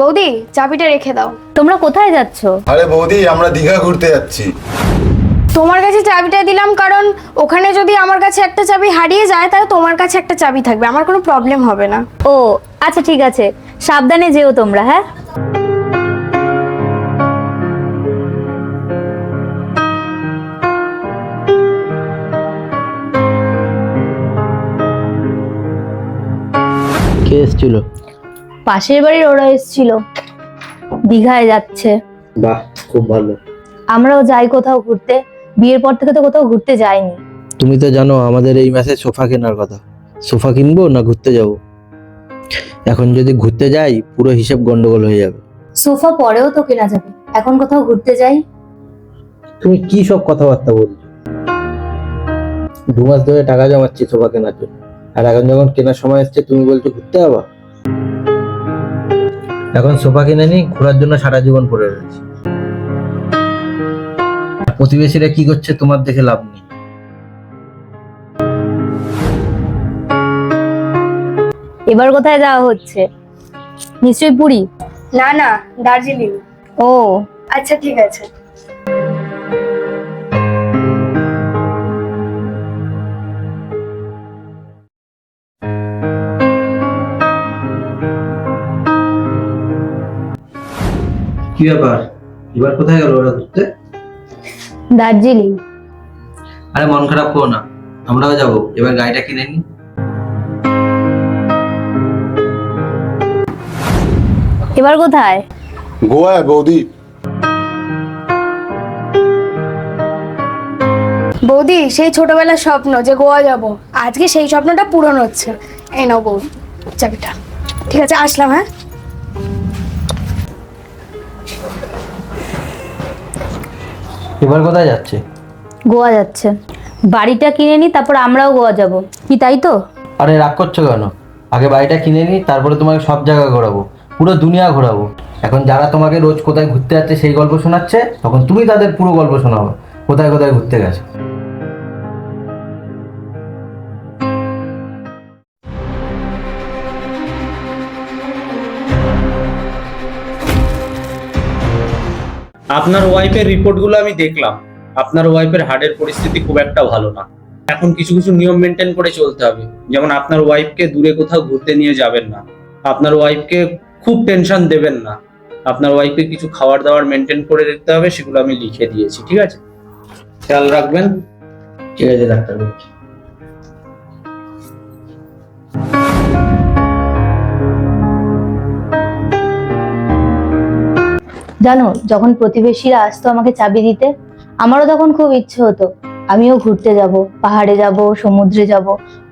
বৌদি চাবিটা রেখে দাও। তোমরা কোথায় যাচ্ছ? আরে বৌদি আমরা দীঘা ঘুরতে যাচ্ছি। তোমার কাছে চাবিটা দিলাম কারণ ওখানে যদি আমার কাছে একটা চাবি হারিয়ে যায় তাহলে তোমার কাছে একটা চাবি থাকবে। আমার কোনো প্রবলেম হবে না। ও আচ্ছা ঠিক আছে। সাবধানে যেও তোমরা হ্যাঁ? কে এসেছিল? পাশের বাড়ির ওরা এসেছিল। দীঘায় যাচ্ছে। বাহ খুব ভালো। আমরাও যাই কোথাও ঘুরতে। বিয়ের পর থেকে তো কোথাও ঘুরতে যাইনি। তুমি তো জানো আমাদের এই মাসে সোফা কেনার কথা। সোফা কিনবো না ঘুরতে যাব? এখন যদি ঘুরতে যাই পুরো হিসেব গন্ডগোল হয়ে যাবে। সোফা পরেও তো কেনা যাবে। এখন কোথাও ঘুরতে যাই? তুমি কি সব কথাবার্তা বলছো? দু মাস ধরে টাকা জমাচ্ছি সোফা কেনার জন্য। আর এখন যখন কেনার সময় এসছে তুমি বলছো ঘুরতে যাবা? এখন সোফা কিনে নি ঘোরার জন্য সারা জীবন পড়ে রয়েছে। প্রতিবেশীরা কি করছে তোমার দেখে লাভ নেই। এবার কোথায় যাওয়া হচ্ছে? নিশ্চয়ই পুরী? না না দার্জিলিং। ও। আচ্ছা ঠিক আছে। কি ব্যাপার? এবার কোথায় গেল ওরা ঘুরতে? দার্জিলিং। আরে মন খারাপ করো না আমরাও যাব এবার গাড়িটা কিনে নি। এবার কোথায়? গোয়ায় বৌদি। বৌদি সেই ছোটবেলার স্বপ্ন যে গোয়া যাব আজকে সেই স্বপ্নটা পূরণ হচ্ছে। এই নাও বৌদি চাবিটা। ঠিক আছে আসলাম হ্যাঁ? এবার কোথায় যাচ্ছে? গোয়া যাচ্ছে। বাড়িটা কিনে নি তারপর আমরাও গোয়া যাব। কি তাই তো? আরে রাগ করছ কেন? আগে বাড়িটা কিনে নি তারপরে তোমাকে সব জায়গা ঘোরাবো। পুরো দুনিয়া ঘোরাবো। এখন যারা তোমাকে রোজ কোথায় ঘুরতে যাচ্ছে সেই গল্প শোনাচ্ছে তখন তুমি তাদের পুরো গল্প শোনাবো কোথায় কোথায় ঘুরতে গেছো? আপনার ওয়াইফের রিপোর্টগুলো আমি দেখলাম। আপনার ওয়াইফের হার্টের পরিস্থিতি খুব একটা ভালো না। এখন কিছু কিছু নিয়ম মেনটেন করে চলতে হবে। যেমন আপনার ওয়াইফকে দূরে কোথাও ঘুরতে নিয়ে যাবেন না। আপনার ওয়াইফকে খুব টেনশন দেবেন না। আপনার ওয়াইফকে কিছু খাবার দাবার মেনটেন করে দিতে হবে, সেগুলো আমি লিখে দিয়েছি, ঠিক আছে? খেয়াল রাখবেন? ঠিক আছে ডাক্তার জানো, যখন প্রতিবেশীরা আসতো আমাকে চাবি দিতে, আমারও তখন খুব ইচ্ছে হতো, আমিও ঘুরতে যাব, পাহাড়ে যাব, সমুদ্রে যাব,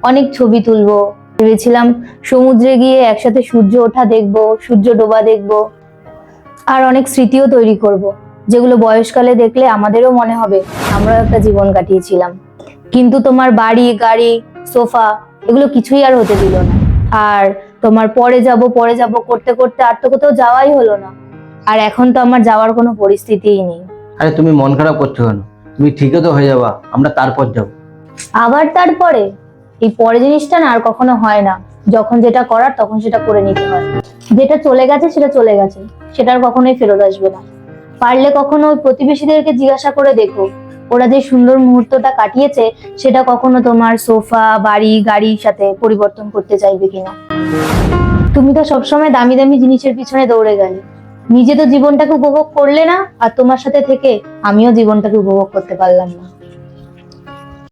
অনেক ছবি তুলবো। ভেবেছিলাম সমুদ্রে গিয়ে একসাথে সূর্য ওঠা দেখব, সূর্য ডোবা দেখব, আর অনেক স্মৃতিও তৈরি করব, যেগুলো বয়সকালে দেখলে আমাদেরও মনে হবে, আমরাও একটা জীবন কাটিয়েছিলাম। কিন্তু তোমার বাড়ি, গাড়ি, সোফা, এগুলো কিছুই আর হতে দিল না। আর তোমার পরে যাব পরে যাব, করতে করতে আর তো কোথাও যাওয়াই হলো না। আর এখন তো আমার যাওয়ার কোনো পরিস্থিতিই নেই। আরে তুমি মন খারাপ করছ কেন? তুমি ঠিকই তো হয়ে যাবা আমরা তারপর যাব। আবার তারপরে? এই পরে জিনিসটা না আর কখনো হয় না। যখন যেটা করার তখন সেটা করে নিতে হয়। যেটা চলে গেছে সেটা চলে গেছে সেটা আর কখনোই ফেরত আসবে না। পারলে কখনো ওই প্রতিবেশীদেরকে জিজ্ঞাসা করে দেখো ওরা যে সুন্দর মুহূর্তটা কাটিয়েছে সেটা কখনো তোমার সোফা বাড়ি গাড়ির সাথে পরিবর্তন করতে চাইবে কিনা? তুমি তো সবসময় দামি দামি জিনিসের পিছনে দৌড়ে গেলে। নিজে তো জীবনটাকে উপভোগ করলে না, আর তোমার সাথে থেকে আমিও জীবনটাকে উপভোগ করতে পারলাম না।